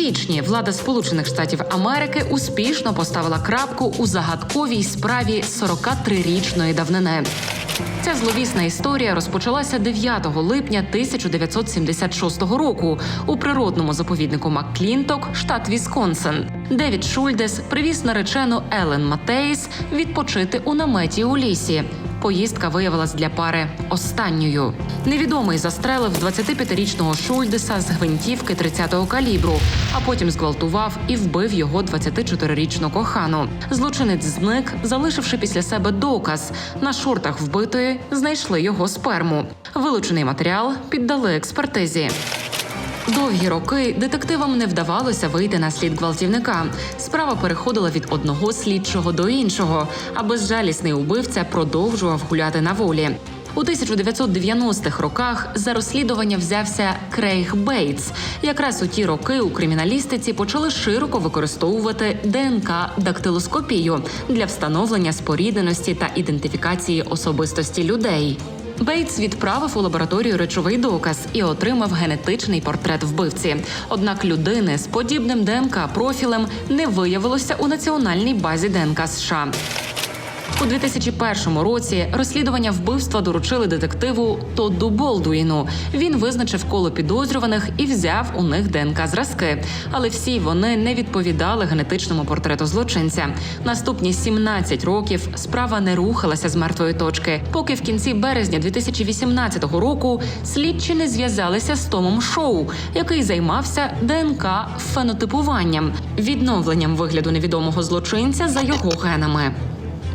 січні влада Сполучених Штатів Америки успішно поставила крапку у загадковій справі 43-річної давнини. Ця зловісна історія розпочалася 9 липня 1976 року у природному заповіднику Макклінток, штат Вісконсин. Девід Шульдес привіз наречену Елен Матейс відпочити у наметі у лісі. Поїздка виявилась для пари останньою. Невідомий застрелив 25-річного Шульдеса з гвинтівки 30-го калібру, а потім зґвалтував і вбив його 24-річну кохану. Злочинець зник, залишивши після себе доказ. На шортах вбитої знайшли його сперму. Вилучений матеріал піддали експертизі. Довгі роки детективам не вдавалося вийти на слід гвалтівника. Справа переходила від одного слідчого до іншого, а безжалісний убивця продовжував гуляти на волі. У 1990-х роках за розслідування взявся Крейг Бейтс. Якраз у ті роки у криміналістиці почали широко використовувати ДНК дактилоскопію для встановлення спорідненості та ідентифікації особистості людей. Бейтс відправив у лабораторію речовий доказ і отримав генетичний портрет вбивці. Однак людини з подібним ДНК профілем не виявилося у національній базі ДНК США. У 2001 році розслідування вбивства доручили детективу Тодду Болдуїну. Він визначив коло підозрюваних і взяв у них ДНК зразки. Але всі вони не відповідали генетичному портрету злочинця. Наступні 17 років справа не рухалася з мертвої точки, поки в кінці березня 2018 року слідчі не зв'язалися з Томом Шоу, який займався ДНК фенотипуванням, відновленням вигляду невідомого злочинця за його генами.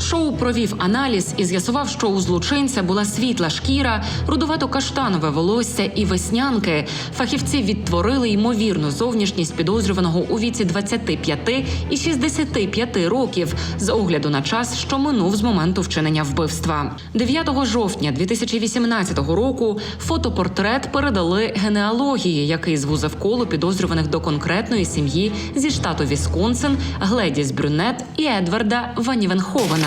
Шоу провів аналіз і з'ясував, що у злочинця була світла шкіра, рудувато-каштанове волосся і веснянки. Фахівці відтворили ймовірну зовнішність підозрюваного у віці 25 і 65 років з огляду на час, що минув з моменту вчинення вбивства. 9 жовтня 2018 року фотопортрет передали генеалогії, який звузив коло підозрюваних до конкретної сім'ї зі штату Вісконсин, Гледіс Брюнет і Едварда Ванівенховена.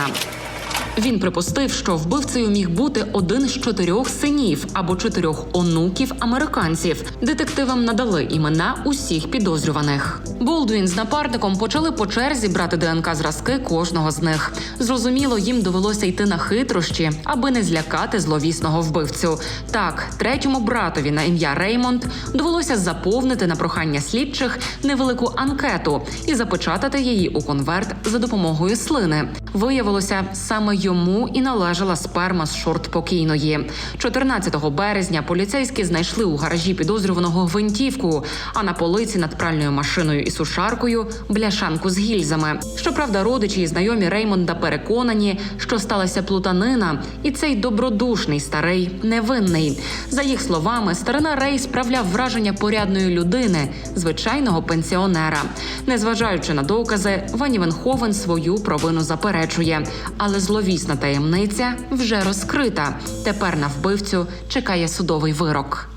Він припустив, що вбивцею міг бути один з чотирьох синів або чотирьох онуків американців. Детективам надали імена усіх підозрюваних. Болдуін з напарником почали по черзі брати ДНК зразки кожного з них. Зрозуміло, їм довелося йти на хитрощі, аби не злякати зловісного вбивцю. Так, третьому братові на ім'я Реймонд довелося заповнити на прохання слідчих невелику анкету і запечатати її у конверт за допомогою слини. Виявилося, саме йому і належала сперма з шорт покійної. 14 березня поліцейські знайшли у гаражі підозрюваного гвинтівку, а на полиці над пральною машиною і сушаркою бляшанку з гільзами. Щоправда, родичі і знайомі Реймонда переконані, що сталася плутанина, і цей добродушний старий невинний. За їх словами, старина Рей справляв враження порядної людини, звичайного пенсіонера. Незважаючи на докази, Вані Венховен свою провину заперечує, але зловісна таємниця вже розкрита. Тепер на вбивцю чекає судовий вирок.